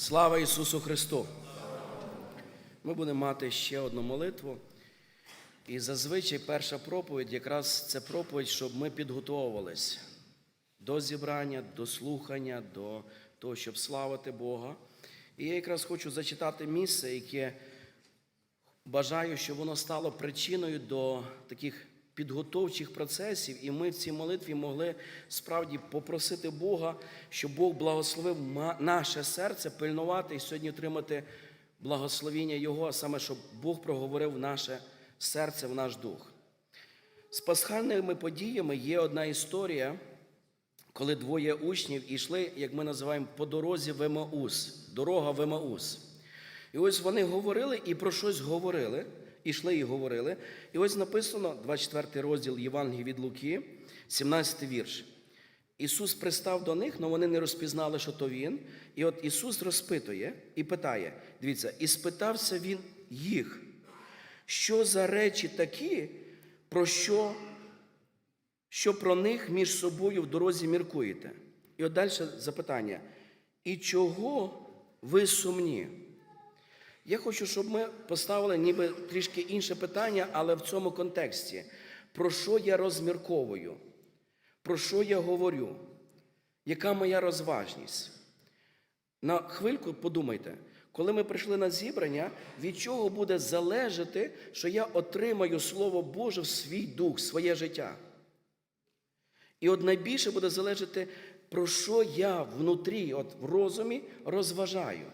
Слава Ісусу Христу! Ми будемо мати ще одну молитву. І зазвичай перша проповідь якраз це проповідь, щоб ми підготовувались до зібрання, до слухання, до того, щоб славити Бога. І я якраз хочу зачитати місце, яке бажаю, щоб воно стало причиною до таких підготовчих процесів, і ми в цій молитві могли справді попросити Бога, щоб Бог благословив наше серце пильнувати і сьогодні отримати благословіння Його, а саме, щоб Бог проговорив наше серце, в наш дух. З пасхальними подіями є одна історія, коли двоє учнів йшли, як ми називаємо, по дорозі в Емаус, дорога в Емаус. І ось вони говорили і про щось говорили, ішли і говорили. І ось написано, 24 розділ Євангелії від Луки, 17 вірш. Ісус пристав до них, але вони не розпізнали, що то Він. І от Ісус розпитує і питає: дивіться, і спитався Він їх, що за речі такі, про що що про них між собою в дорозі міркуєте. І от далі запитання. І чого ви сумні? Я хочу, щоб ми поставили ніби трішки інше питання, але в цьому контексті. Про що я розмірковую? Про що я говорю? Яка моя розважність? На хвильку подумайте, коли ми прийшли на зібрання, від чого буде залежати, що я отримаю Слово Боже в свій дух, своє життя? І от найбільше буде залежати, про що я внутрі, от в розумі, розважаю.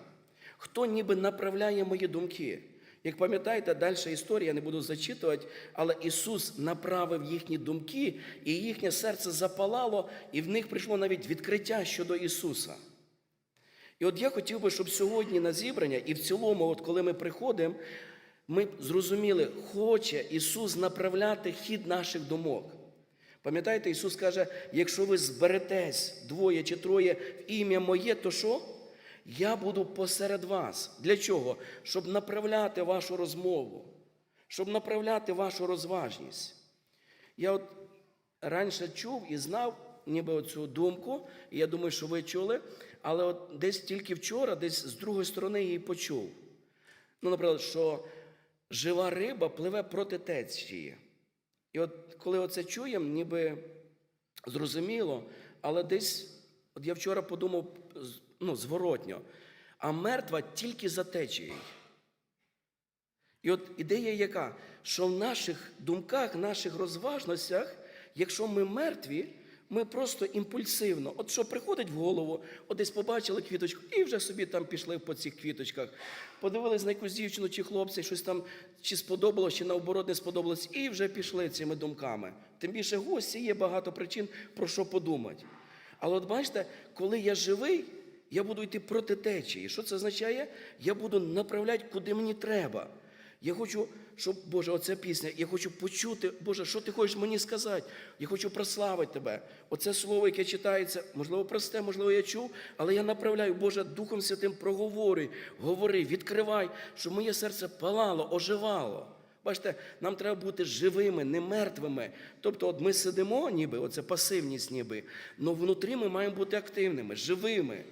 Хто ніби направляє мої думки. Як пам'ятаєте, далі історія я не буду зачитувати, але Ісус направив їхні думки, і їхнє серце запалало, і в них прийшло навіть відкриття щодо Ісуса. І от я хотів би, щоб сьогодні на зібрання, і в цілому, от коли ми приходимо, ми зрозуміли, хоче Ісус направляти хід наших думок. Пам'ятаєте, Ісус каже, якщо ви зберетесь двоє чи троє в ім'я моє, то що? Я буду посеред вас. Для чого? Щоб направляти вашу розмову, щоб направляти вашу розважність. Я от раніше чув і знав ніби оцю думку, і я думаю, що ви чули, але от десь тільки вчора, десь з другої сторони її почув. Ну, наприклад, що жива риба пливе проти течії. І от коли оце чуємо, ніби зрозуміло, але десь, от я вчора подумав, ну, зворотньо, а мертва тільки за течією. І от ідея яка? Що в наших думках, наших розважностях, якщо ми мертві, ми просто імпульсивно, от що приходить в голову, от десь побачили квіточку, і вже собі там пішли по цих квіточках. Подивились на якусь дівчину чи хлопця, щось там чи сподобалось, чи наоборот не сподобалось, і вже пішли цими думками. Тим більше гості є багато причин, про що подумати. Але от бачите, коли я живий, я буду йти проти течії. Що це означає? Я буду направляти, куди мені треба. Я хочу, щоб, Боже, оця пісня, я хочу почути, Боже, що ти хочеш мені сказати? Я хочу прославити тебе. Оце слово, яке читається, можливо, просте, можливо, я чув, але я направляю, Боже, Духом Святим проговорюй, говори, відкривай, щоб моє серце палало, оживало. Бачите, нам треба бути живими, не мертвими. Тобто, от ми сидимо, ніби, оце пасивність, ніби, але внутрі ми маємо бути активними, живими.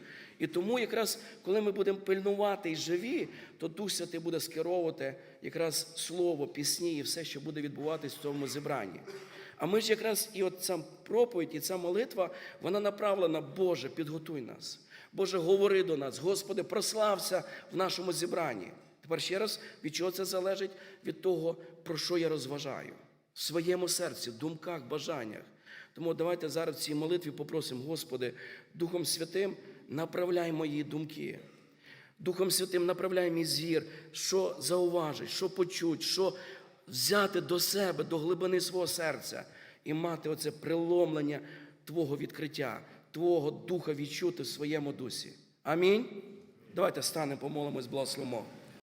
І тому, якраз, коли ми будемо пильнувати і живі, то Дух Святий буде скеровувати якраз слово, пісні і все, що буде відбуватись в цьому зібранні. А ми ж якраз і от ця проповідь, і ця молитва, вона направлена, Боже, підготуй нас. Боже, говори до нас, Господи, прослався в нашому зібранні. Тепер ще раз, від чого це залежить? Від того, про що я розважаю в своєму серці, в думках, бажаннях. Тому давайте зараз в цій молитві попросимо, Господи, Духом Святим направляй мої думки. Духом Святим направляй мій зір, що зауважить, що почуть, що взяти до себе, до глибини свого серця і мати оце приломлення Твого відкриття, Твого духа відчути в своєму дусі. Амінь. Давайте станемо, помолимось, благословимо.